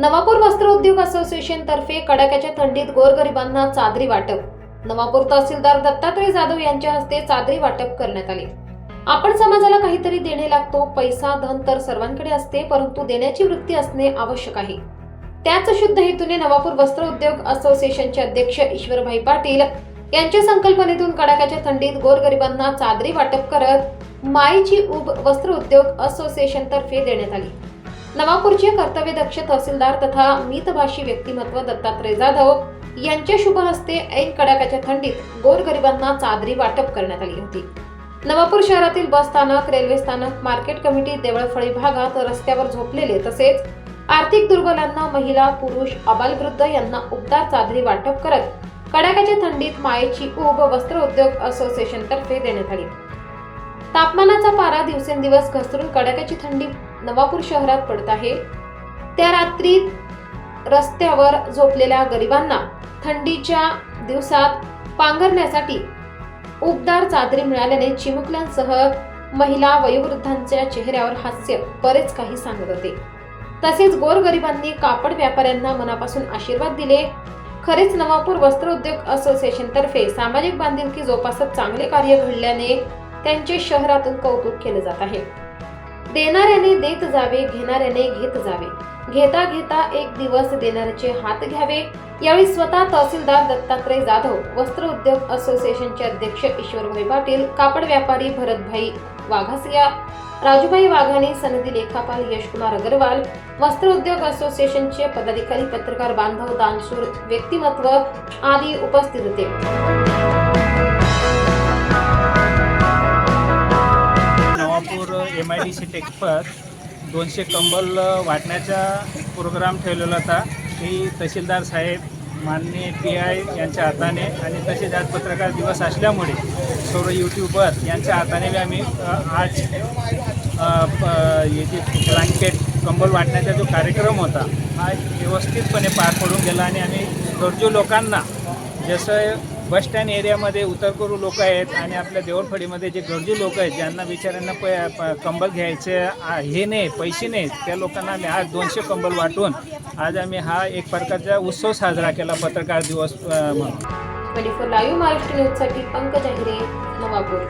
नवापूर वस्त्र उद्योग असोसिएशन तर्फे कडाक्याच्या थंडीत गोरगरिबांना चादरी वाटप. नवापूर तहसीलदार दत्तात्रय जाधव यांच्या हस्ते चादरी वाटप करण्यात आले. आपण समाजाला काहीतरी देणे लागतो पैसा धन तर सर्वांकडे असते परंतु देण्याची वृत्ती असणे आवश्यक आहे. त्याच शुद्ध हेतूने नवापूर वस्त्र उद्योग असोसिएशनचे अध्यक्ष ईश्वरभाई पाटील यांच्या संकल्पनेतून कडाक्याच्या थंडीत गोरगरिबांना चादरी वाटप करत मायची उब वस्त्र उद्योग असोसिएशन तर्फे देण्यात आली. नवापूरचे कर्तव्यदक्ष तहसीलदार तथा मितभाषी व्यक्तिमत्व दत्तात्रय जाधव यांच्या शुभ हस्ते ऐन कडाक्याच्या थंडीत गोरगरिबांना चादरी वाटप करण्यात आली होती. नवापूर शहरातील बस स्थानक रेल्वे स्थानक मार्केट कमिटी देवळफळी भागात रस्त्यावर झोपलेले तसेच आर्थिक दुर्बलांना महिला पुरुष अबालवृद्ध यांना उबदार चादरी वाटप करत कडाक्याच्या थंडीत मायेची ऊब वस्त्र उद्योग असोसिएशन तर्फे देण्यात आली. तापमानाचा पारा दिवसेंदिवस घसरून कडाक्याची थंडी नवापूर शहरात पडत आहे. त्या रात्री रस्त्यावर झोपलेल्या गरिबांना थंडीच्या दिवसात पांघरण्यासाठी उबदार चादरी मिळाल्याने चिमुकल्यांसह महिला वयोवृद्धांच्या चेहऱ्यावर हास्य बरेच काही सांगत होते. तसेच गोरगरिबांनी कापड व्यापाऱ्यांना मनापासून आशीर्वाद दिले. खरेच नवापूर वस्त्र उद्योग सामाजिक बांधिलकी जोपासत चांगले कार्य घडल्याने त्यांचे शहरातून कौतुक केले जात आहे. देणाऱ्याने देत जावे घेणाऱ्याने घेत जावे. घेता घेता एक दिवस देणाऱ्याचे हात घ्यावे. यावेळी स्वतः तहसीलदार दत्तात्रय जाधव वस्त्र उद्योग असोसिएशनचे अध्यक्ष ईश्वरभाई पाटील कापड व्यापारी भरतभाई वाघासिया राजूभाई वाघाणी सनदी लेखापाल यशकुमार अग्रवाल वस्त्र उद्योग असोसिएशनचे पदाधिकारी पत्रकार बांधव दानशूर व्यक्तिमत्व आदी उपस्थित होते. एम टेकपत दोनशे कंबल वाटण्याचा प्रोग्राम ठेवलेला होता. ही तहसीलदार साहेब माननीय पी आय यांच्या हाताने आणि तसेच आज पत्रकार दिवस असल्यामुळे सर्व यूट्यूबर यांच्या हाताने बी आम्ही आज अ, याची ब्लँकेट कंबल वाटण्याचा जो कार्यक्रम होता हा व्यवस्थितपणे पार पडून गेला आणि आम्ही गरजू लोकांना जसं बस स्टँड एरियामध्ये उतरकरू लोक आहेत आणि आपल्या देवळफळीमध्ये जे गरजू लोक आहेत ज्यांना बिचाऱ्यांना प प- कंबल घ्यायचे हे नाही पैसे नाही त्या लोकांना आम्ही आज दोनशे कंबल वाटून आज आम्ही हा एक प्रकारचा उत्सव साजरा केला पत्रकार दिवस म्हणून. ट्वेंटी फोर लाईव्ह महाराष्ट्र न्यूजसाठी पंकज अहिरे नवापूर.